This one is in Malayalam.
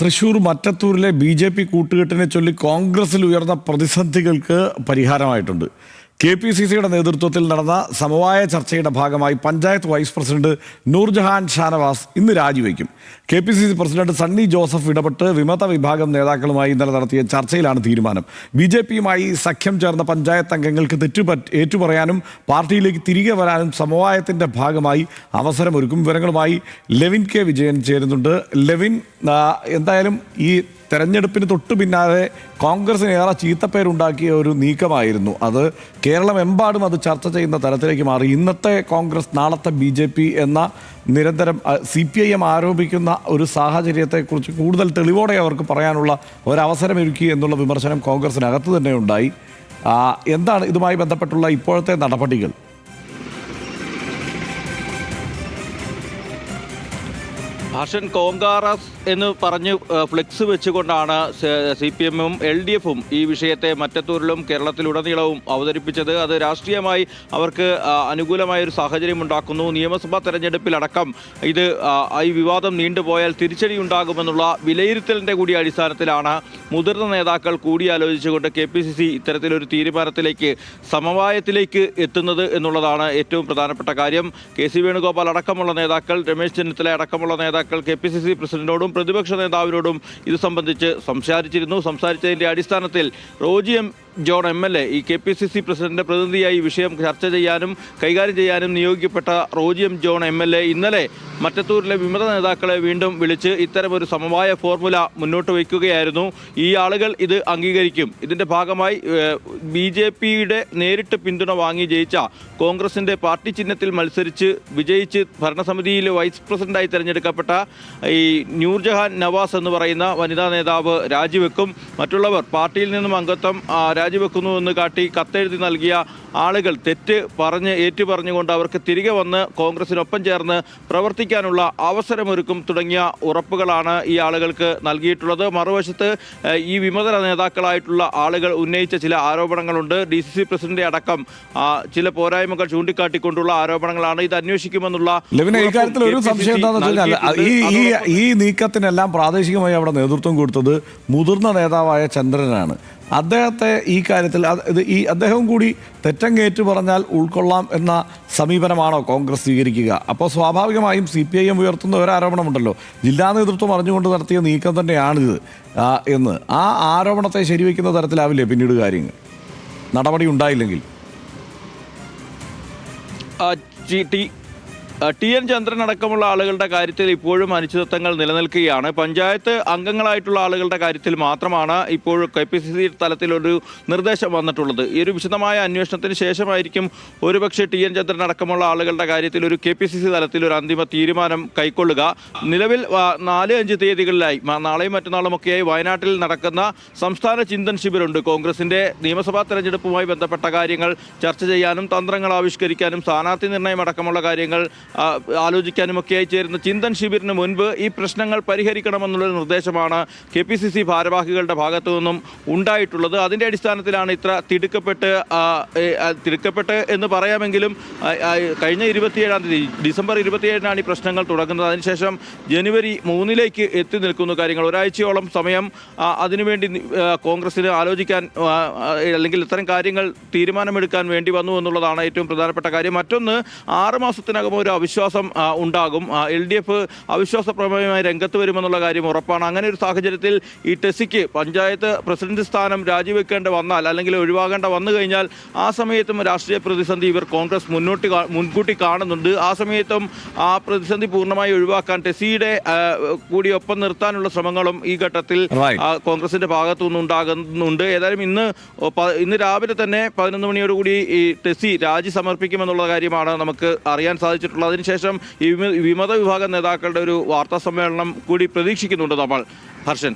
തൃശൂർ മറ്റത്തൂരിലെ ബി ജെ പി കൂട്ടുകെട്ടിനെ ചൊല്ലി കോൺഗ്രസിൽ ഉയർന്ന പ്രതിസന്ധികൾക്ക് പരിഹാരമായിട്ടുണ്ട്. കെ പി സി സിയുടെ നേതൃത്വത്തിൽ നടന്ന സമവായ ചർച്ചയുടെ ഭാഗമായി പഞ്ചായത്ത് വൈസ് പ്രസിഡന്റ് നൂർജഹാൻ ഷാനവാസ് ഇന്ന് രാജിവെക്കും. K P C C president Sunny Joseph ഇടപെട്ട് വിമത വിഭാഗം നേതാക്കളുമായി ഇന്നലെ നടത്തിയ ചർച്ചയിലാണ് തീരുമാനം. ബി ജെ പിയുമായി സഖ്യം ചേർന്ന പഞ്ചായത്ത് അംഗങ്ങൾക്ക് തെറ്റുപറ്റ ഏറ്റുപറയാനും പാർട്ടിയിലേക്ക് തിരികെ വരാനും സമവായത്തിന്റെ ഭാഗമായി അവസരമൊരുക്കും. വിവരങ്ങളുമായി ലെവിൻ കെ വിജയൻ ചേരുന്നുണ്ട്. ലെവിൻ എന്തായാലും ഈ തെരഞ്ഞെടുപ്പിന് തൊട്ടു പിന്നാലെ കോൺഗ്രസിന് ഏറെ ചീത്തപ്പേരുണ്ടാക്കിയ ഒരു നീക്കമായിരുന്നു. അത് കേരളമെമ്പാടും അത് ചർച്ച ചെയ്യുന്ന തരത്തിലേക്ക് മാറി. ഇന്നത്തെ കോൺഗ്രസ് നാളത്തെ ബി ജെ പി എന്ന നിരന്തരം സി പി ഐ എം ആരോപിക്കുന്ന ഒരു സാഹചര്യത്തെക്കുറിച്ച് കൂടുതൽ തെളിവോടെ അവർക്ക് പറയാനുള്ള ഒരവസരമൊരുക്കി എന്നുള്ള വിമർശനം കോൺഗ്രസിനകത്ത് തന്നെ ഉണ്ടായി. എന്താണ് ഇതുമായി ബന്ധപ്പെട്ടുള്ള ഇപ്പോഴത്തെ നടപടികൾ? ഭാഷൻ കോങ്കാറസ് എന്ന് പറഞ്ഞ് ഫ്ലെക്സ് വെച്ചുകൊണ്ടാണ് സി പി എമ്മും എൽ ഡി എഫും ഈ വിഷയത്തെ മറ്റത്തൂരിലും കേരളത്തിലുടനീളവും അവതരിപ്പിച്ചത്. അത് രാഷ്ട്രീയമായി അവർക്ക് അനുകൂലമായ ഒരു സാഹചര്യം ഉണ്ടാക്കുന്നു. നിയമസഭാ തെരഞ്ഞെടുപ്പിലടക്കം ഇത് ഈ വിവാദം നീണ്ടുപോയാൽ തിരിച്ചടി ഉണ്ടാകുമെന്നുള്ള വിലയിരുത്തലിന്റെ കൂടി അടിസ്ഥാനത്തിലാണ് മുതിർന്ന നേതാക്കൾ കൂടിയാലോചിച്ചുകൊണ്ട് കെ പി സി സി ഇത്തരത്തിലൊരു തീരുമാനത്തിലേക്ക് സമവായത്തിലേക്ക് എത്തുന്നത് എന്നുള്ളതാണ് ഏറ്റവും പ്രധാനപ്പെട്ട കാര്യം. കെ സി വേണുഗോപാൽ അടക്കമുള്ള നേതാക്കൾ രമേശ് ചെന്നിത്തല അടക്കമുള്ള നേതാക്കൾ കെ പി സി സി പ്രസിഡന്റിനോടും പ്രതിപക്ഷ നേതാവിനോടും ഇത് സംബന്ധിച്ച് സംസാരിച്ചിരുന്നു. സംസാരിച്ചതിന്റെ അടിസ്ഥാനത്തിൽ Roji M John M L A ഈ കെ പി സി സി പ്രസിഡന്റിന്റെ പ്രതിനിധിയായി വിഷയം ചർച്ച ചെയ്യാനും കൈകാര്യം ചെയ്യാനും നിയോഗിക്കപ്പെട്ട Roji M John M L A ഇന്നലെ മറ്റത്തൂരിലെ വിമത നേതാക്കളെ വീണ്ടും വിളിച്ച് ഇത്തരമൊരു സമവായ ഫോർമുല മുന്നോട്ട് വയ്ക്കുകയായിരുന്നു. ഈ ആളുകൾ ഇത് അംഗീകരിക്കും. ഇതിന്റെ ഭാഗമായി ബി ജെ പിയുടെ നേരിട്ട് പിന്തുണ വാങ്ങി ജയിച്ച കോൺഗ്രസിന്റെ പാർട്ടി ചിഹ്നത്തിൽ മത്സരിച്ച് വിജയിച്ച് ഭരണസമിതിയിൽ വൈസ് പ്രസിഡന്റായി തിരഞ്ഞെടുക്കപ്പെട്ട ഈ നൂർജഹാൻ നവാസ് എന്ന് പറയുന്ന വനിതാ നേതാവ് രാജിവെക്കും. മറ്റുള്ളവർ പാർട്ടിയിൽ നിന്നും അംഗത്വം രാജിവെക്കുന്നു എന്ന് കാട്ടി കത്തെഴുതി നൽകിയ ആളുകൾ തെറ്റ് പറഞ്ഞ് ഏറ്റുപറഞ്ഞുകൊണ്ട് അവർക്ക് തിരികെ വന്ന് കോൺഗ്രസിനൊപ്പം ചേർന്ന് പ്രവർത്തിക്കാനുള്ള അവസരമൊരുക്കും തുടങ്ങിയ ഉറപ്പുകളാണ് ഈ ആളുകൾക്ക് നൽകിയിട്ടുള്ളത്. മറുവശത്ത് ഈ വിമതര നേതാക്കളായിട്ടുള്ള ആളുകൾ ഉന്നയിച്ച ചില ആരോപണങ്ങളുണ്ട്. ഡി സി സി പ്രസിഡന്റ് അടക്കം ചില പോരായ്മകൾ ചൂണ്ടിക്കാട്ടിക്കൊണ്ടുള്ള ആരോപണങ്ങളാണ് ഇത് അന്വേഷിക്കുമെന്നുള്ള ഇക്കാര്യത്തിൽ ഒരു സംശയം എന്താണെന്ന് ഈ ഈ നീക്കത്തിനെല്ലാം പ്രാദേശികമായി അവിടെ നേതൃത്വം കൊടുത്തത് മുതിർന്ന നേതാവായ ചന്ദ്രനാണ്. അദ്ദേഹത്തെ ഈ കാര്യത്തിൽ ഇത് ഈ അദ്ദേഹം കൂടി തെറ്റങ്ങേറ്റു പറഞ്ഞാൽ ഉൾക്കൊള്ളാം എന്ന സമീപനമാണോ കോൺഗ്രസ് സ്വീകരിക്കുക? അപ്പോൾ സ്വാഭാവികമായും സി പി ഐ എം ഉയർത്തുന്ന ഒരു ആരോപണമുണ്ടല്ലോ. ജില്ലാ നേതൃത്വം അറിഞ്ഞുകൊണ്ട് നടത്തിയ നീക്കം തന്നെയാണിത്. എന്ന്. ആ ആരോപണത്തെ ശരിവെക്കുന്ന തരത്തിലാവില്ലേ പിന്നീട് കാര്യങ്ങൾ? നടപടി ഉണ്ടായില്ലെങ്കിൽ? ടി എൻ ചന്ദ്രൻ അടക്കമുള്ള ആളുകളുടെ കാര്യത്തിൽ ഇപ്പോഴും അനിശ്ചിതത്വങ്ങൾ നിലനിൽക്കുകയാണ്. പഞ്ചായത്ത് അംഗങ്ങളായിട്ടുള്ള ആളുകളുടെ കാര്യത്തിൽ മാത്രമാണ് ഇപ്പോഴും കെ പി സി സി തലത്തിലൊരു നിർദ്ദേശം വന്നിട്ടുള്ളത്. ഈ ഒരു വിശദമായ അന്വേഷണത്തിന് ശേഷമായിരിക്കും ഒരുപക്ഷെ ടി എൻ ചന്ദ്രൻ അടക്കമുള്ള ആളുകളുടെ കാര്യത്തിൽ ഒരു കെ പി സി സി തലത്തിൽ ഒരു അന്തിമ തീരുമാനം കൈക്കൊള്ളുക. നിലവിൽ നാല് അഞ്ച് തീയതികളിലായി നാളെയും മറ്റന്നാളും ഒക്കെയായി വയനാട്ടിൽ നടക്കുന്ന സംസ്ഥാന ചിന്തൻ ശിബിരുണ്ട്. കോൺഗ്രസിന്റെ നിയമസഭാ തെരഞ്ഞെടുപ്പുമായി ബന്ധപ്പെട്ട കാര്യങ്ങൾ ചർച്ച ചെയ്യാനും തന്ത്രങ്ങൾ ആവിഷ്കരിക്കാനും സ്ഥാനാർത്ഥി നിർണയം അടക്കമുള്ള കാര്യങ്ങൾ ആലോചിക്കാനുമൊക്കെയായി ചേരുന്ന ചിന്തൻ ശിബിരിന് മുൻപ് ഈ പ്രശ്നങ്ങൾ പരിഹരിക്കണമെന്നുള്ള നിർദ്ദേശമാണ് കെ പി സി സി ഭാരവാഹികളുടെ ഭാഗത്തു നിന്നും ഉണ്ടായിട്ടുള്ളത്. അതിന്റെ അടിസ്ഥാനത്തിലാണ് ഇത്ര തിടുക്കപ്പെട്ട് തിടുക്കപ്പെട്ട് എന്ന് പറയാമെങ്കിലും കഴിഞ്ഞ ഇരുപത്തിയേഴാം തീയതി ഡിസംബർ ഇരുപത്തിയേഴിനാണ് ഈ പ്രശ്നങ്ങൾ തുടങ്ങുന്നത്. അതിനുശേഷം ജനുവരി മൂന്നിലേക്ക് എത്തി നിൽക്കുന്നു കാര്യങ്ങൾ. ഒരാഴ്ചയോളം സമയം അതിനുവേണ്ടി കോൺഗ്രസ്സിന് ആലോചിക്കാൻ അല്ലെങ്കിൽ ഇത്തരം കാര്യങ്ങൾ തീരുമാനമെടുക്കാൻ വേണ്ടി വന്നു എന്നുള്ളതാണ് ഏറ്റവും പ്രധാനപ്പെട്ട കാര്യം. മറ്റൊന്ന് ആറ് മാസത്തിനകം ഒരു അവിശ്വാസം ഉണ്ടാകും. എൽ ഡി എഫ് അവിശ്വാസ പ്രമേയമായി രംഗത്ത് വരുമെന്നുള്ള കാര്യം ഉറപ്പാണ്. അങ്ങനെ ഒരു സാഹചര്യത്തിൽ ഈ ടെസിക്ക് പഞ്ചായത്ത് പ്രസിഡന്റ് സ്ഥാനം രാജിവെക്കേണ്ട വന്നാൽ അല്ലെങ്കിൽ ഒഴിവാകേണ്ട വന്നു കഴിഞ്ഞാൽ ആ സമയത്തും രാഷ്ട്രീയ പ്രതിസന്ധി ഇവർ കോൺഗ്രസ് മുന്നോട്ട് മുൻകൂട്ടി കാണുന്നുണ്ട്. ആ സമയത്തും ആ പ്രതിസന്ധി പൂർണമായി ഒഴിവാക്കാൻ ടെസിയുടെ കൂടി ഒപ്പം നിർത്താനുള്ള ശ്രമങ്ങളും ഈ ഘട്ടത്തിൽ കോൺഗ്രസിന്റെ ഭാഗത്തു നിന്നുണ്ടാകുന്നുണ്ട് ഏതായാലും ഇന്ന് ഇന്ന് രാവിലെ തന്നെ പതിനൊന്ന് മണിയോടുകൂടി ഈ ടെസി രാജി സമർപ്പിക്കുമെന്നുള്ള കാര്യമാണ് നമുക്ക് അറിയാൻ സാധിച്ചിട്ടുള്ളത്. അതിനുശേഷം ഈ വിമത വിഭാഗം നേതാക്കളുടെ ഒരു വാർത്താ സമ്മേളനം കൂടി പ്രതീക്ഷിക്കുന്നുണ്ട് നമ്മൾ. ഹർഷൻ.